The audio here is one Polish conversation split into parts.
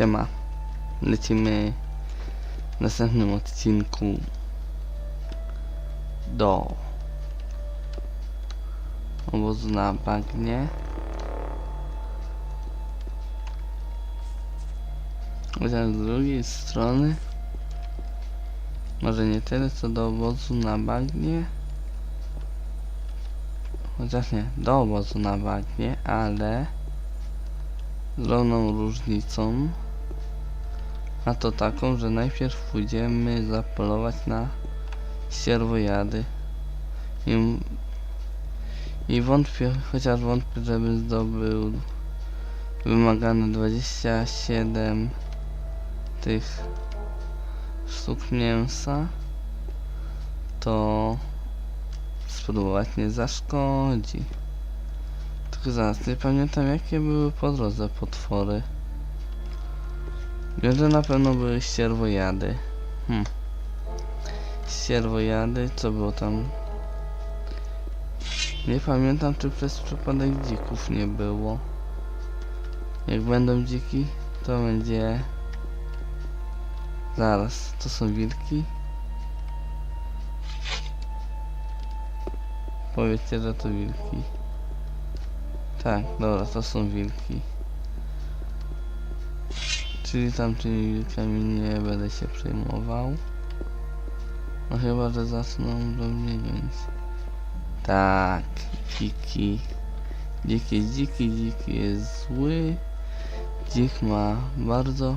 Siema. Lecimy w następnym odcinku do obozu na bagnie. Chociaż z drugiej strony może nie tyle co do obozu na bagnie chociaż nie, do obozu na bagnie, ale z drobną różnicą a to taką, że najpierw pójdziemy zapolować na ścierwojady i, i wątpię, chociaż wątpię, żeby zdobył wymagane 27 tych sztuk mięsa to spróbować nie zaszkodzi. Tylko zaraz, nie pamiętam jakie były po drodze potwory Wiem, że na pewno były ścierwojady. Hmm. Ścierwojady, co było tam? Nie pamiętam, czy przez przypadek dzików nie było. Jak będą dziki, to będzie... Zaraz, to są wilki? Powiedzcie, że to wilki. Tak, dobra, to są wilki. Czyli tamtymi wilkami nie będę się przejmował. No chyba, że zaczną do mnie gonić. Tak, dziki. Dziki, dziki, dziki jest zły. Dzik ma bardzo...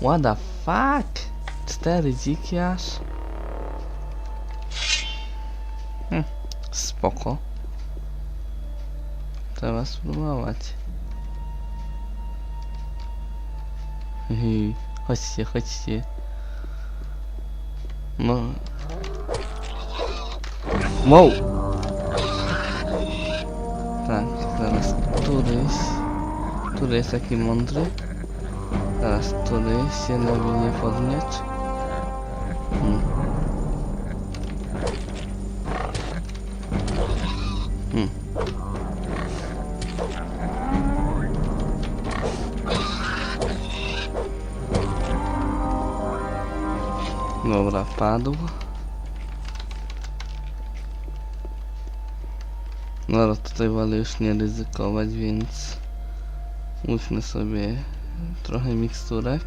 What the fuck? Cztery dziki aż? Hm, spoko. Trzeba spróbować. Hej, chodźcie, chodźcie. No. Wow! Tak, zaraz któryś... Który jest taki mądry? Zaraz któryś się nawinie pod miecz. Hmm. Hmm. Padł. Dobra, tutaj wolę już nie ryzykować, więc łóżmy sobie trochę miksturek.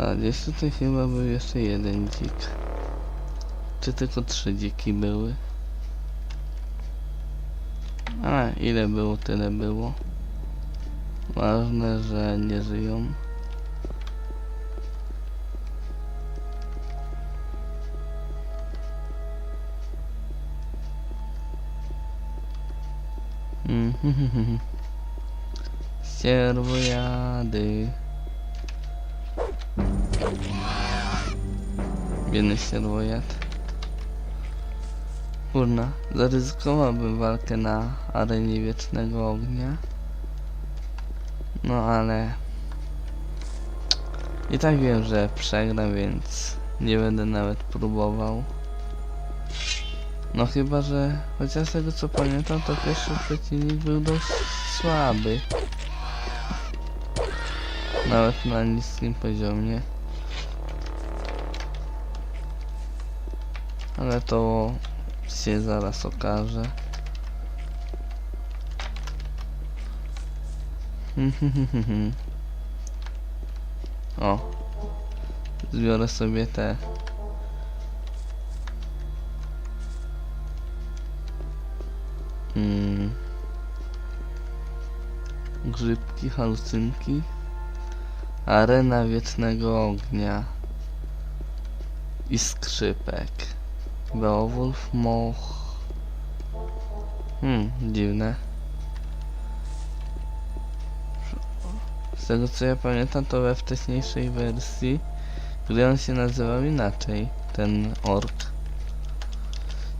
A gdzieś tutaj chyba był jeszcze jeden dzik. Czy tylko trzy dziki były? A, ile było, tyle było. Ważne, że nie żyją. Mhm. Ścierwojady. Biedny ścierwojad. Kurna, zaryzykowałbym walkę na arenie wiecznego ognia. No ale... I tak wiem, że przegram, więc nie będę nawet próbował. No chyba, że chociaż z tego co pamiętam, to pierwszy przeciwnik był dość słaby. Nawet na niskim poziomie. Ale to się zaraz okaże. O. Zbiorę sobie te. Mm. Grzybki, halucynki. Arena wiecznego ognia. I skrzypek. Beowulf, moch. Hmm, dziwne. Z tego co ja pamiętam, to we wcześniejszej wersji gdy on się nazywał inaczej, ten ork.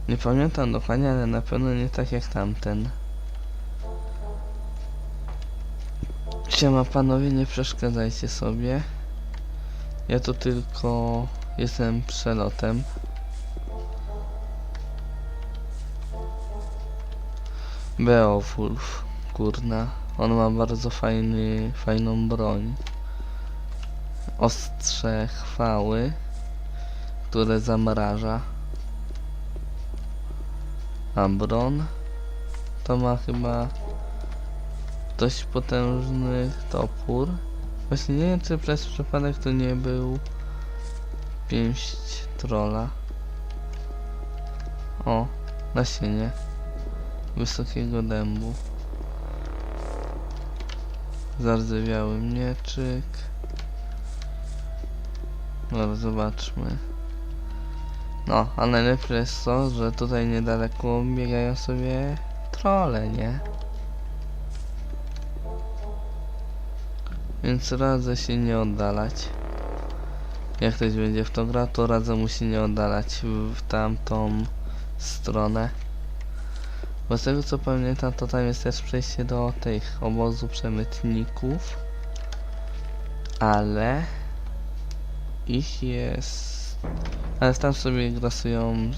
Nie pamiętam dokładnie, ale na pewno nie tak jak tamten. Siema panowie, nie przeszkadzajcie sobie. Ja tu tylko jestem przelotem. Beowulf, kurna. On ma bardzo fajny, fajną broń. Ostrze chwały, które zamraża. A Bron to ma chyba dość potężny topór. Właśnie nie wiem, czy przez przypadek to nie był pięść trola. O, nasienie wysokiego dębu. Zardzewiały mieczyk. No, zobaczmy. No, a najlepsze jest to, że tutaj niedaleko biegają sobie trole, nie? Więc radzę się nie oddalać. Jak ktoś będzie w to grał, to radzę mu się nie oddalać w tamtą stronę. Bo z tego co pamiętam, to tam jest też przejście do tych obozu przemytników. Ale ich jest. Ale tam sobie grasują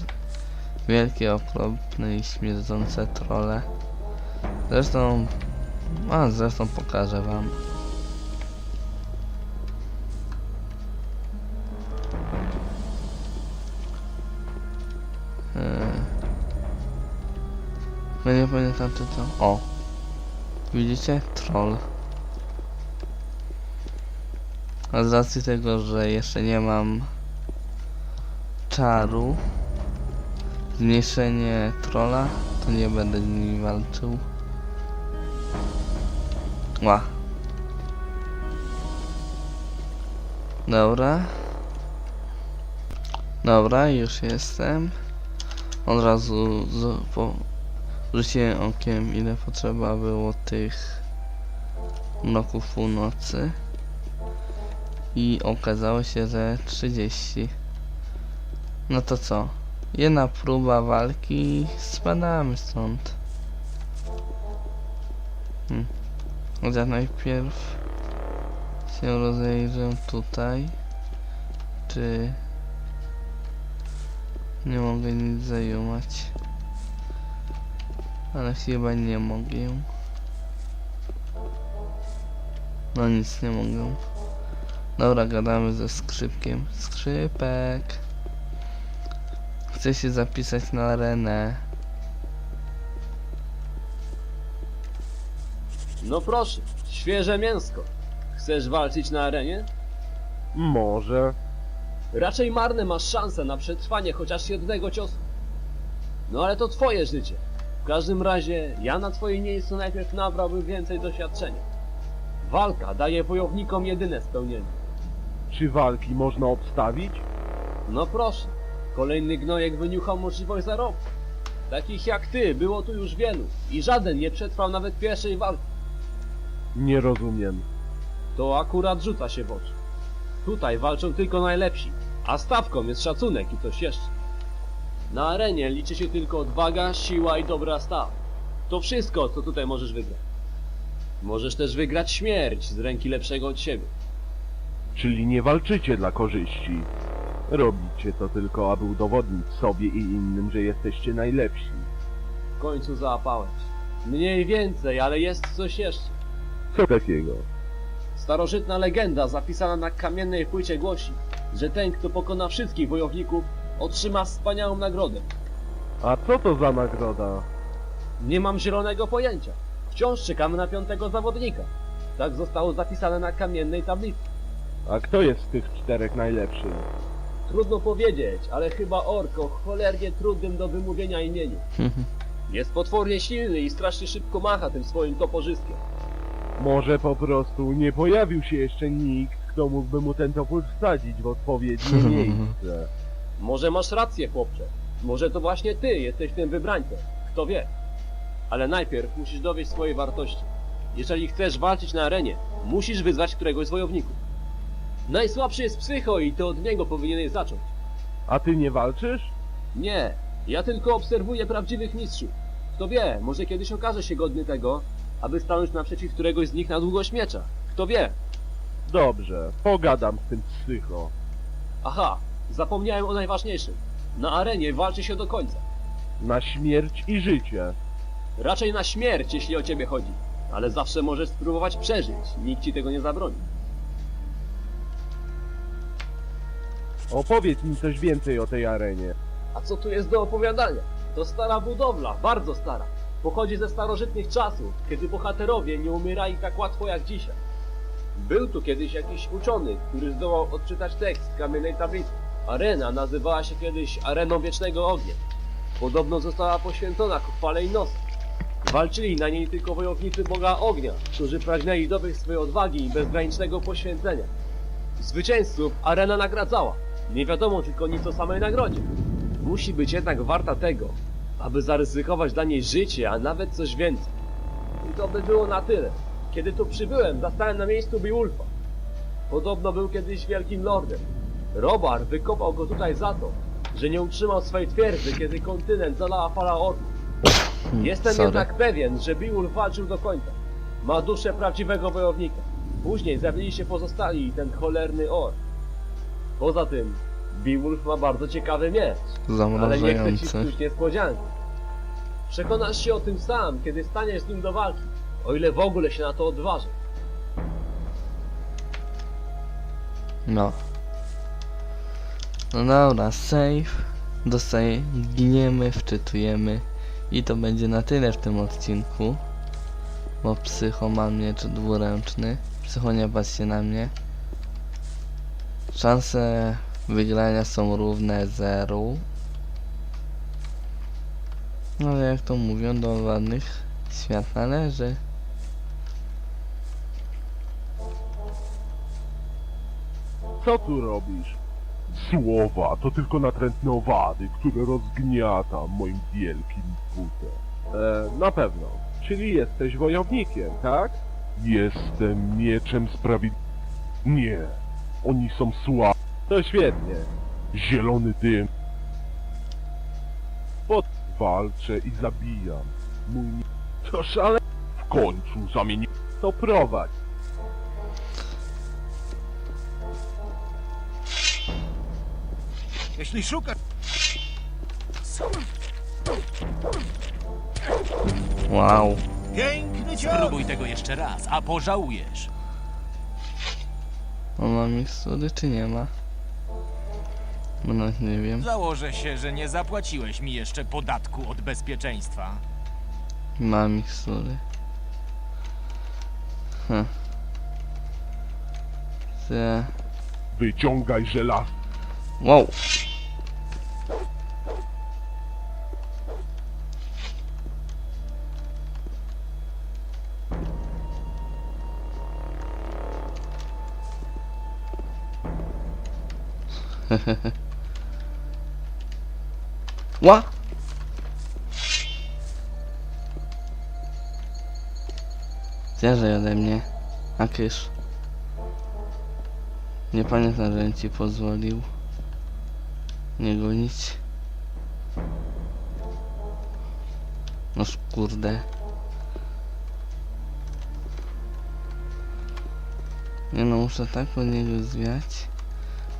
wielkie, okropne i śmierdzące trole. Zresztą. A zresztą pokażę wam. Nie pamiętam czy to. O! Widzicie? Troll. A z racji tego, że jeszcze nie mam czaru, zmniejszenie trolla, to nie będę z nimi walczył. Ła. Dobra. Dobra, już jestem. Od razu z, po, rzuciłem okiem ile potrzeba było tych mroków północy. I okazało się, że 30. No to co? Jedna próba walki, spadamy stąd. Hmm. Najpierw się rozejrzę tutaj. Czy nie mogę nic zajumać? Ale chyba nie mogę. No nic nie mogę. Dobra, gadamy ze skrzypkiem. Skrzypek. Chcę się zapisać na arenę. No proszę, świeże mięsko. Chcesz walczyć na arenie? Może. Raczej marne masz szanse na przetrwanie chociaż jednego ciosu. No ale to twoje życie. W każdym razie, ja na twoim miejscu najpierw nabrałbym więcej doświadczenia. Walka daje wojownikom jedyne spełnienie. Czy walki można obstawić? No proszę, kolejny gnojek wyniuchał możliwość zarobku. Takich jak ty było tu już wielu i żaden nie przetrwał nawet pierwszej walki. Nie rozumiem. To akurat rzuca się w oczy. Tutaj walczą tylko najlepsi, a stawką jest szacunek i coś jeszcze. Na arenie liczy się tylko odwaga, siła i dobra staw. To wszystko, co tutaj możesz wygrać. Możesz też wygrać śmierć z ręki lepszego od siebie. Czyli nie walczycie dla korzyści. Robicie to tylko, aby udowodnić sobie i innym, że jesteście najlepsi. W końcu załapałeś. Mniej więcej, ale jest coś jeszcze. Co takiego? Starożytna legenda zapisana na kamiennej płycie głosi, że ten, kto pokona wszystkich wojowników, otrzyma wspaniałą nagrodę. A co to za nagroda? Nie mam zielonego pojęcia. Wciąż czekamy na piątego zawodnika. Tak zostało zapisane na kamiennej tablicy. A kto jest z tych czterech najlepszy? Trudno powiedzieć, ale chyba ork o cholernie trudnym do wymówienia imieniu. Jest potwornie silny i strasznie szybko macha tym swoim toporzyskiem. Może po prostu nie pojawił się jeszcze nikt, kto mógłby mu ten topór wsadzić w odpowiednie miejsce. Może masz rację, chłopcze. Może to właśnie ty jesteś tym wybrańcem. Kto wie. Ale najpierw musisz dowieść swojej wartości. Jeżeli chcesz walczyć na arenie, musisz wyzwać któregoś z wojowników. Najsłabszy jest psycho i to od niego powinieneś zacząć. A ty nie walczysz? Nie, ja tylko obserwuję prawdziwych mistrzów. Kto wie, może kiedyś okaże się godny tego, aby stanąć naprzeciw któregoś z nich na długość miecza. Kto wie? Dobrze, pogadam z tym psycho. Aha, zapomniałem o najważniejszym. Na arenie walczy się do końca. Na śmierć i życie. Raczej na śmierć, jeśli o ciebie chodzi. Ale zawsze możesz spróbować przeżyć. Nikt ci tego nie zabroni. Opowiedz mi coś więcej o tej arenie. A co tu jest do opowiadania? To stara budowla, bardzo stara. Pochodzi ze starożytnych czasów, kiedy bohaterowie nie umierali tak łatwo jak dzisiaj. Był tu kiedyś jakiś uczony, który zdołał odczytać tekst kamiennej tablicy. Arena nazywała się kiedyś Areną Wiecznego Ognia. Podobno została poświęcona ku chwale Inosa. Walczyli na niej tylko wojownicy Boga Ognia, którzy pragnęli dobyć swojej odwagi i bezgranicznego poświęcenia. Zwycięzców arena nagradzała. Nie wiadomo tylko nic o samej nagrodzie. Musi być jednak warta tego, aby zaryzykować dla niej życie, a nawet coś więcej. I to by było na tyle. Kiedy tu przybyłem, zastałem na miejscu Beowulfa. Podobno był kiedyś wielkim lordem. Robar wykopał go tutaj za to, że nie utrzymał swej twierdzy, kiedy kontynent zalała fala orków. Hmm, Jestem sorry. jednak pewien, że Beowulf walczył do końca. Ma duszę prawdziwego wojownika. Później zjawili się pozostali i ten cholerny ork. Poza tym, Beowulf ma bardzo ciekawy miecz, ale nie chcę ci Zamrażający. psuć niespodzianki. Przekonasz się o tym sam, kiedy staniesz z nim do walki, o ile w ogóle się na to odważy. No. No dobra, save. Dostaje, wczytujemy. I to będzie na tyle w tym odcinku. Bo psycho ma miecz dwuręczny. Psycho nie patrz się na mnie. Szanse wygrania są równe zeru. No ale jak to mówią, do ładnych świat należy. Co tu robisz? Słowa to tylko natrętne owady, które rozgniatam moim wielkim butem. E, na pewno. Czyli jesteś wojownikiem, tak? Jestem mieczem sprawiedliwości. Nie. Oni są słabi. To świetnie. Zielony dym. Pod walczę i zabijam. Mój To szale... W końcu zamieni... To prowadź. Jeśli szukasz... Wow. Piękny cios! Spróbuj tego jeszcze raz, a pożałujesz. On ma mikstury czy nie ma? Bo nawet nie wiem. Założę się, że nie zapłaciłeś mi jeszcze podatku od bezpieczeństwa. Ma mikstury. Hm. Te... Wyciągaj żelaz. Wow! Ła! Zjeżdżaj ode mnie, a kysz. Nie pamiętam, że ci pozwolił nie gonić. No kurde. Nie no, muszę tak od niego zwiać,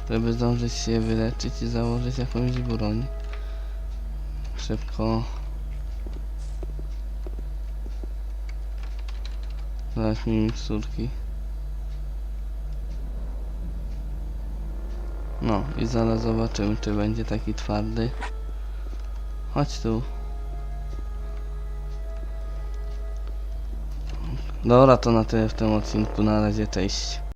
żeby zdążyć się wyleczyć i założyć jakąś broń. Szybko. Zaraz mi miksurki. No i zaraz zobaczymy, czy będzie taki twardy. Chodź tu. Dobra, to na tyle w tym odcinku. Na razie, cześć.